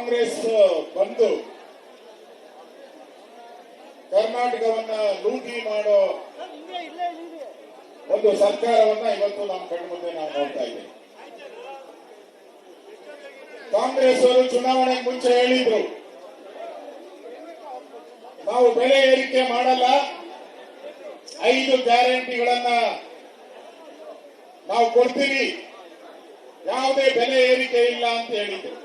ಕಾಂಗ್ರೆಸ್ ಬಂದು ಕರ್ನಾಟಕವನ್ನ ಲೂಟಿ ಮಾಡೋ ಒಂದು ಸರ್ಕಾರವನ್ನ ಇವತ್ತು ನಮ್ಮ ಕಣ್ಮುಂದೆ ನಾವು ನೋಡ್ತಾ ಇದ್ದೇವೆ ಕಾಂಗ್ರೆಸ್ ಅವರು ಚುನಾವಣೆ ಮುಂಚೆ ಹೇಳಿದ್ರು, ನಾವು ಬೆಲೆ ಏರಿಕೆ ಮಾಡಲ್ಲ, ಐದು ಗ್ಯಾರಂಟಿಗಳನ್ನ ನಾವು ಕೊಡ್ತೀವಿ, ಯಾವುದೇ ಬೆಲೆ ಏರಿಕೆ ಇಲ್ಲ ಅಂತ ಹೇಳಿದ್ರು.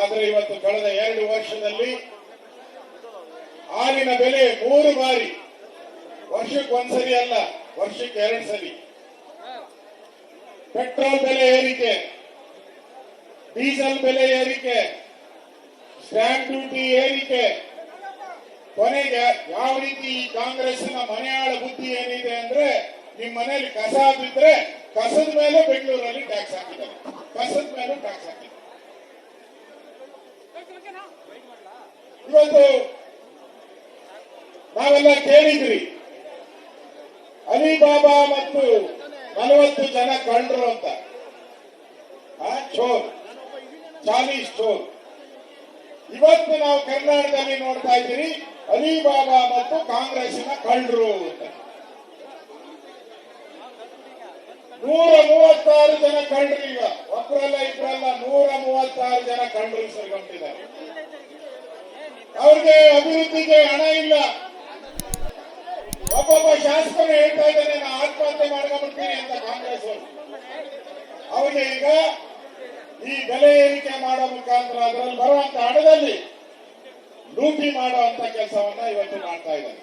ಆದ್ರೆ ಇವತ್ತು ಕಳೆದ ಎರಡು ವರ್ಷದಲ್ಲಿ ಹಾಲಿನ ಬೆಲೆ ಮೂರು ಬಾರಿ, ವರ್ಷಕ್ಕೆ ಒಂದ್ಸರಿ ಅಲ್ಲ, ವರ್ಷಕ್ಕೆ ಎರಡು ಸರಿ. ಪೆಟ್ರೋಲ್ ಬೆಲೆ ಏರಿಕೆ, ಡೀಸೆಲ್ ಬೆಲೆ ಏರಿಕೆ ಸ್ಟ್ಯಾಂಪ್ ಡ್ಯೂಟಿ ಏರಿಕೆ. ಕೊನೆಗೆ ಯಾವ ರೀತಿ ಈ ಕಾಂಗ್ರೆಸ್ಸಿನ ಮನೆಯಾಳ ಬುದ್ಧಿ ಏನಿದೆ ಅಂದ್ರೆ ನಿಮ್ಮ ಮನೆಯಲ್ಲಿ ಕಸ ಬಿದ್ರೆ ಕಸದ ಮೇಲೆ ಬೆಂಗಳೂರಲ್ಲಿ ಟ್ಯಾಕ್ಸ್ ಹಾಕಿದ್ದಾರೆ ಕಸದ ಮೇಲೆ ಟ್ಯಾಕ್ಸ್ ಹಾಕಿದ್ದಾರೆ ಇವತ್ತು ನಾವೆಲ್ಲ ಕೇಳಿದ್ರಿ ಅಲಿಬಾಬಾ ಮತ್ತು ನಲವತ್ತು ಜನ ಕಂಡ್ರು ಅಂತ. ಚೋರ್ ಚಾಲೀಸ್ ಚೋರ್ ಇವತ್ತು ನಾವು ಕರ್ನಾಟಕದಲ್ಲಿ ನೋಡ್ತಾ ಇದ್ದೀರಿ ಅಲಿಬಾಬಾ ಮತ್ತು ಕಾಂಗ್ರೆಸ್ನ ಕಳ್ಳರು ಅಂತ. ನೂರ ಮೂವತ್ತಾರು ಜನ ಕಂಡ್ರಿ ಈಗ. ಒಬ್ಬರಲ್ಲ ಇಬ್ಬರಲ್ಲ ನೂರ ಮೂವತ್ತಾರು ಜನ ಕಂಡ್ರಿ ಸೇರ್ಕೊಂಡಿದ್ದಾರೆ ಅವ್ರಿಗೆ ಅಭಿವೃದ್ಧಿಗೆ ಹಣ ಇಲ್ಲ. ಒಬ್ಬೊಬ್ಬ ಶಾಸಕರು ಹೇಳ್ತಾ ಇದ್ದಾನೆ ನಾನು ಆತ್ಮಹತ್ಯೆ ಮಾಡ್ಕೊಂಡ್ಬಿಡ್ತೀನಿ ಅಂತ ಕಾಂಗ್ರೆಸ್ ಅವರು. ಅವ್ರಿಗೆ ಈಗ ಈ ಬೆಲೆ ಏರಿಕೆ ಮಾಡೋ ಮುಖಾಂತರ ಅದರಲ್ಲಿ ಬರುವಂತ ಹಣದಲ್ಲಿ ಲೂಟಿ ಮಾಡುವಂತ ಕೆಲಸವನ್ನ ಇವತ್ತು ಮಾಡ್ತಾ ಇದ್ದಾರೆ.